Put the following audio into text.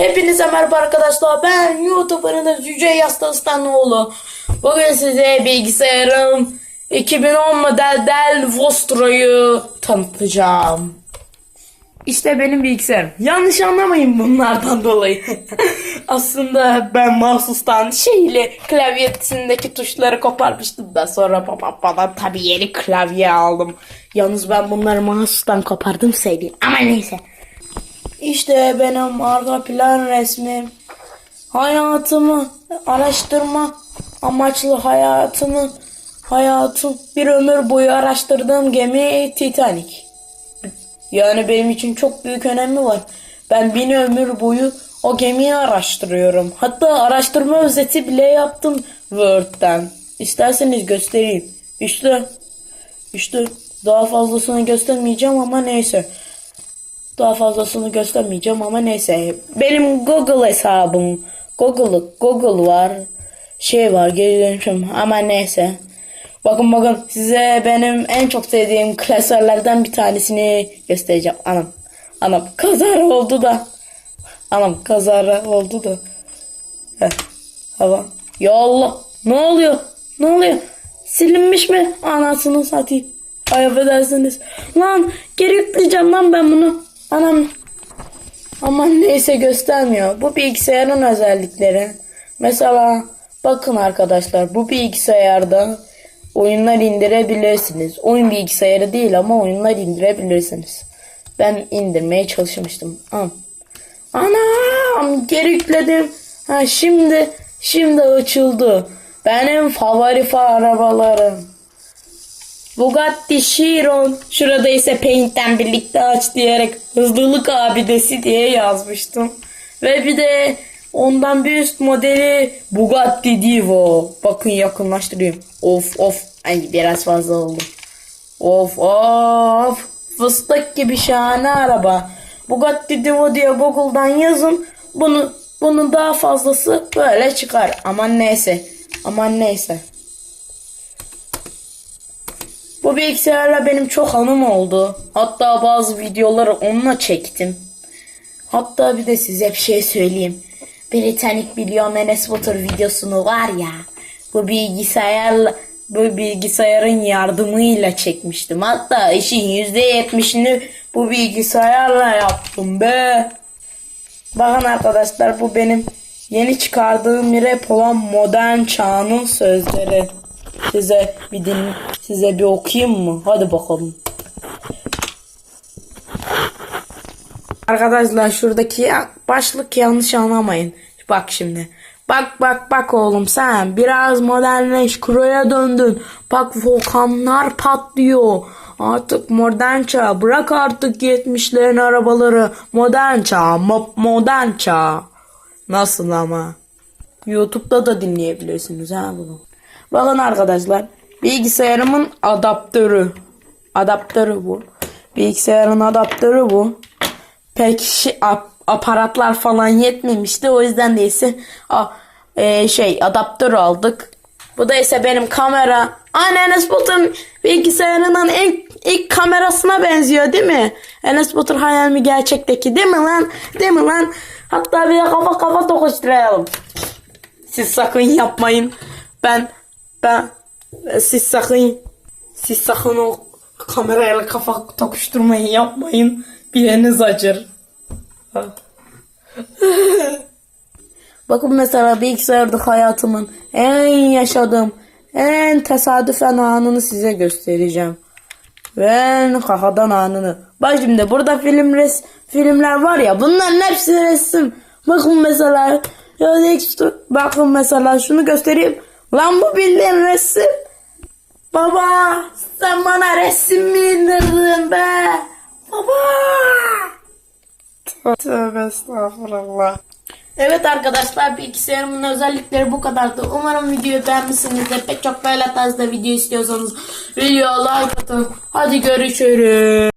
Hepinize merhaba arkadaşlar. Ben YouTuber'ınız Yüce Yastastanoğlu. Bugün size bilgisayarım 2010 model Dell Vostro'yu tanıtacağım. İşte benim bilgisayarım. Yanlış anlamayın bunlardan dolayı. Aslında ben mahsustan şeyle klavyesindeki tuşları koparmıştım da sonra babam bana tabii yeni klavye aldım. Yalnız ben bunları mahsustan kopardım söyleyeyim. Ama neyse. İşte benim arka plan resmim. Hayatımı araştırma amaçlı hayatımı hayatım bir ömür boyu araştırdığım gemi Titanic. Yani benim için çok büyük önemi var. Ben bin ömür boyu o gemiyi araştırıyorum. Hatta araştırma özeti bile yaptım Word'den. İsterseniz göstereyim. İşte işte daha fazlasını göstermeyeceğim ama neyse. Daha fazlasını göstermeyeceğim ama neyse. Benim Google hesabım. Google, Google var. Şey var geri dönüşüm ama neyse. Bakın bakın size benim en çok sevdiğim klasörlerden bir tanesini göstereceğim. Anam. Anam kazara oldu da. Anam kazara oldu da. Heh. Hava. Ya Allah. Ne oluyor? Ne oluyor? Silinmiş mi? Anasını satayım. Ay affedersiniz. Lan geri yükleyeceğim lan ben bunu. Anam. Aman neyse göstermiyor. Bu bilgisayarın özellikleri. Mesela bakın arkadaşlar bu bilgisayarda oyunlar indirebilirsiniz. Oyun bilgisayarı değil ama oyunlar indirebilirsiniz. Ben indirmeye çalışmıştım. Am. Anam geri yükledim. Ha şimdi şimdi açıldı. Benim favori arabalarım. Bugatti Chiron. Şurada ise Paint'ten birlikte aç diyerek hızlılık abidesi diye yazmıştım. Ve bir de ondan bir üst modeli Bugatti Divo. Bakın yakınlaştırayım. Of of. Ay biraz fazla oldu. Of of. Fıstık gibi şahane araba. Bugatti Divo diye Google'dan yazın. Bunu bunun daha fazlası böyle çıkar. Aman neyse. Aman neyse. Bu bilgisayarla benim çok anım oldu. Hatta bazı videoları onunla çektim. Hatta bir de size bir şey söyleyeyim. Britannic Milyon Enes videosunu var ya. Bu bilgisayarla bu bilgisayarın yardımıyla çekmiştim. Hatta işin %70'ini bu bilgisayarla yaptım be. Bakın arkadaşlar bu benim yeni çıkardığım bir rap olan modern çağının sözleri. Size bir din size bir okuyayım mı? Hadi bakalım. Arkadaşlar şuradaki başlık yanlış anlamayın. Bak şimdi. Bak bak bak oğlum sen biraz modernleş kroya döndün. Bak volkanlar patlıyor. Artık modern çağ. Bırak artık 70'lerin arabaları. Modern çağ. mo- modern çağ. Nasıl ama? YouTube'da da dinleyebilirsiniz ha bunu. Bakın arkadaşlar. Bilgisayarımın adaptörü. Adaptörü bu. Bilgisayarın adaptörü bu. Pek şey, ap- aparatlar falan yetmemişti. O yüzden de ise a- e, şey adaptör aldık. Bu da ise benim kamera. Aynı Enes Batur'un bilgisayarının en ilk kamerasına benziyor değil mi? Enes Batur hayal mi gerçekteki değil mi lan? Değil mi lan? Hatta bir kafa kafa tokuşturalım. Siz sakın yapmayın. Ben ben siz sakın siz sakın o kamerayla kafa tokuşturmayı yapmayın. Bir yeriniz acır. Bakın mesela bilgisayarda hayatımın en yaşadığım en tesadüfen anını size göstereceğim. Ve en kafadan anını. Bak şimdi burada film res filmler var ya bunların hepsi resim. Bakın mesela bakın mesela şunu göstereyim. Lan bu bildiğin resim. Baba sen bana resim mi indirdin be? Baba. Tövbe estağfurullah. Evet arkadaşlar bilgisayarımın özellikleri bu kadardı. Umarım videoyu beğenmişsinizdir. Pek çok böyle tarzda video istiyorsanız videoya like atın. Hadi görüşürüz.